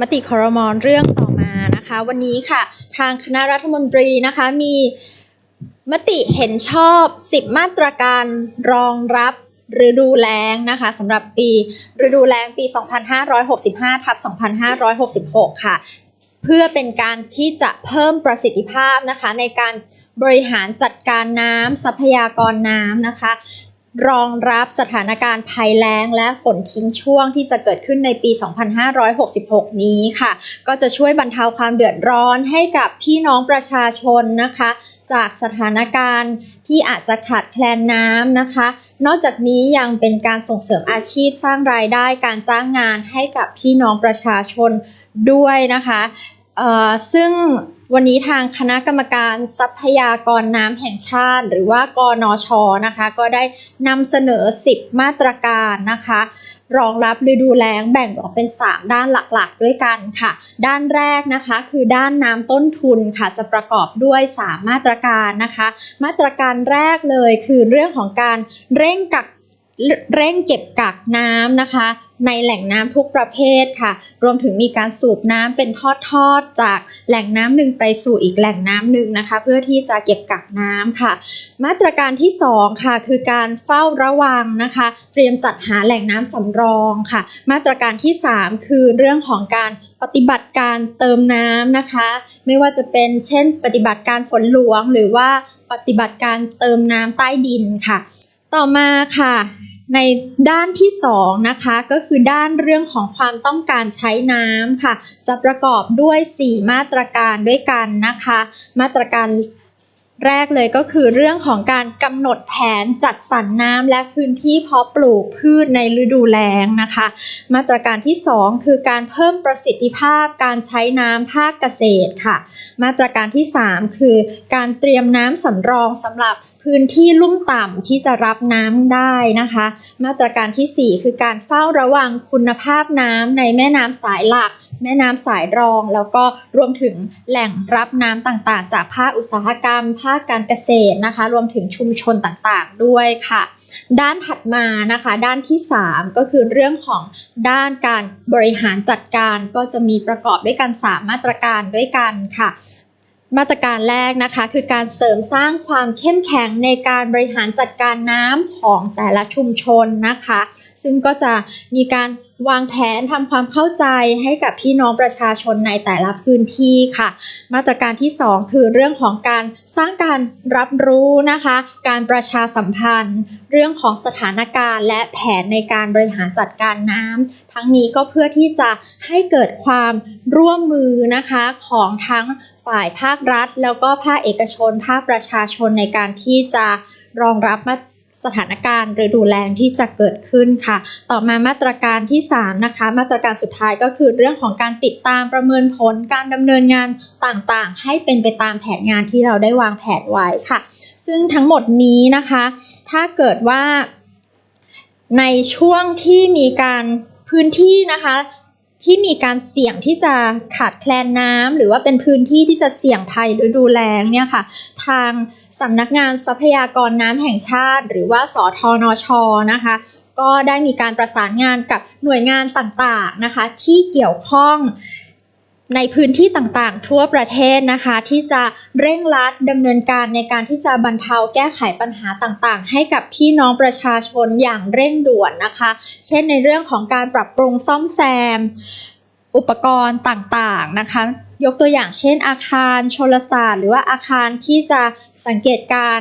มติครมนเรื่องต่อมานะคะ วันนี้ค่ะ ทางคณะรัฐมนตรีนะคะมีมติเห็นชอบ 10 มาตรการรองรับฤดูแล้งนะคะสำหรับปีฤดูแล้งปี 2565ทับ2566 ค่ะ เพื่อเป็นการที่จะเพิ่มประสิทธิภาพนะคะในการบริหารจัดการน้ำทรัพยากรน้ำนะคะ รองรับสถานการณ์ภัยแล้งและฝนทิ้งช่วงที่จะเกิดขึ้นในปี 2566 นี้ค่ะ ก็จะช่วยบรรเทาความเดือดร้อนให้กับพี่น้องประชาชนนะคะ จากสถานการณ์ที่อาจจะขาดแคลนน้ำนะคะ นอกจากนี้ยังเป็นการส่งเสริมอาชีพสร้างรายได้การจ้างงานให้กับพี่น้องประชาชนด้วยนะคะซึ่ง วันนี้ทางคณะกรรมการทรัพยากรน้ำแห่งชาติ หรือว่ากนชนะคะ ก็ได้นำเสนอ 10 มาตรการนะคะ รองรับฤดูแล้งแบ่งออกเป็น 3 ด้านหลักๆ ด้วยกันค่ะ ด้านแรกนะคะคือด้านน้ำต้นทุนค่ะจะประกอบด้วย 3 มาตรการนะคะ มาตรการแรกเลยคือเรื่องของการเร่งกัก เร่งเก็บกักน้ำนะคะ ในแหล่งน้ำทุกประเภทค่ะ รวมถึงมีการสูบน้ำเป็นทอดๆจากแหล่งน้ำหนึ่งไปสู่อีกแหล่งน้ำหนึ่งนะคะ เพื่อที่จะเก็บกักน้ำค่ะ มาตรการที่ 2 ค่ะ คือการเฝ้าระวังนะคะ เตรียมจัดหาแหล่งน้ำสำรองค่ะ มาตรการที่ 3 คือเรื่องของการปฏิบัติการเติมน้ำนะคะ ไม่ว่าจะเป็นเช่น ปฏิบัติการฝนหลวง หรือว่าปฏิบัติการเติมน้ำใต้ดินค่ะ ต่อมาค่ะ ในด้านที่2นะคะก็คือด้านเรื่องของความต้องการใช้น้ำค่ะ จะประกอบด้วย 4 มาตรการด้วยกันนะคะ มาตรการแรกเลยก็คือเรื่องของการกำหนดแผนจัดสรรน้ำและพื้นที่เพาะปลูกพืชในฤดูแล้งนะคะ มาตรการที่ 2 คือการเพิ่มประสิทธิภาพการใช้น้ำภาคเกษตรค่ะ มาตรการที่ 3 คือการเตรียมน้ำสำรองสำหรับ พื้นที่ลุ่มต่ำที่จะรับน้ำได้นะคะ มาตรการทีสี่ 4 คือการเฝ้าระวังคุณภาพน้ำในแม่น้ำสายหลัก แม่น้ำสายรอง แล้วก็รวมถึงแหล่งรับน้ำต่างๆ จากภาคอุตสาหกรรม ภาคการเกษตรนะคะ รวมถึงชุมชนต่างๆ ด้วยค่ะ ด้านถัดมานะคะ ด้านที่ 3 ก็คือเรื่องของด้านการบริหารจัดการก็จะมีประกอบด้วยกัน 3 มาตรการด้วยกันค่ะ มาตรการแรกนะคะ คือการเสริมสร้างความเข้มแข็งในการบริหารจัดการน้ำของแต่ละชุมชนนะคะ ซึ่งก็จะมีการ วางแผนทำความเข้าใจให้กับพี่น้องประชาชนในแต่ละพื้นที่ค่ะ มาตรการที่ 2 คือเรื่องของการสร้างการรับรู้นะคะ การประชาสัมพันธ์ เรื่องของสถานการณ์และแผนในการบริหารจัดการน้ำทั้งนี้ก็เพื่อที่จะให้เกิดความร่วมมือนะคะของทั้งฝ่ายภาครัฐ แล้วก็ภาคเอกชน ภาคประชาชนในการที่จะรองรับมา สถานการณ์ฤดูแล้งที่จะเกิดขึ้นค่ะ ต่อมามาตรการที่ 3 นะคะ มาตรการสุดท้ายก็คือเรื่องของการติดตามประเมินผลการดำเนินงานต่างๆ ให้เป็นไปตามแผนงานที่เราได้วางแผนไว้ค่ะ ซึ่งทั้งหมดนี้นะคะ ถ้าเกิดว่าในช่วงที่มีการพื้นที่นะคะ ที่มีการเสี่ยงที่จะขาดแคลนน้ำหรือว่าเป็นพื้นที่ที่จะเสี่ยงภัยฤดูแล้งเนี่ยค่ะ ทางสำนักงานทรัพยากรน้ำแห่งชาติ หรือว่าสทนชนะคะ ก็ได้มีการประสานงานกับหน่วยงานต่างๆนะคะ ที่เกี่ยวข้อง ในพื้นที่ต่างๆ ทั่วประเทศนะคะ ที่จะเร่งรัดดำเนินการในการที่จะบรรเทาแก้ไขปัญหาต่างๆ ให้กับพี่น้องประชาชนอย่างเร่งด่วนนะคะ เช่นในเรื่องของการปรับปรุงซ่อมแซม อุปกรณ์ต่างๆนะคะ ยกตัวอย่างเช่นอาคาร โชลศาสตร์ หรือว่าอาคารที่จะสังเกตการ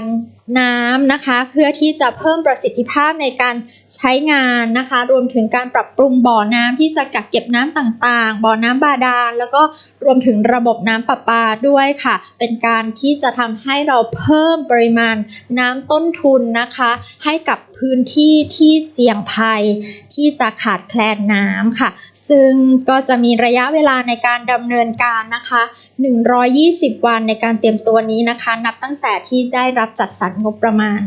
น้ำนะคะ เพื่อที่จะเพิ่มประสิทธิภาพในการใช้งานนะคะ รวมถึงการปรับปรุงบ่อน้ำที่จะกักเก็บน้ำต่างๆ บ่อน้ำบาดาล แล้วก็รวมถึงระบบน้ำประปาด้วยค่ะ เป็นการที่จะทำให้เราเพิ่มปริมาณน้ำต้นทุนนะคะ ให้กับ พื้นที่ที่เสี่ยงภัยที่จะขาดแคลนน้ำค่ะ ซึ่งก็จะมีระยะเวลาในการดำเนินการนะคะ 120 วันในการเตรียมตัวนี้นะคะ นับตั้งแต่ที่ได้รับจัดสรรงบประมาณ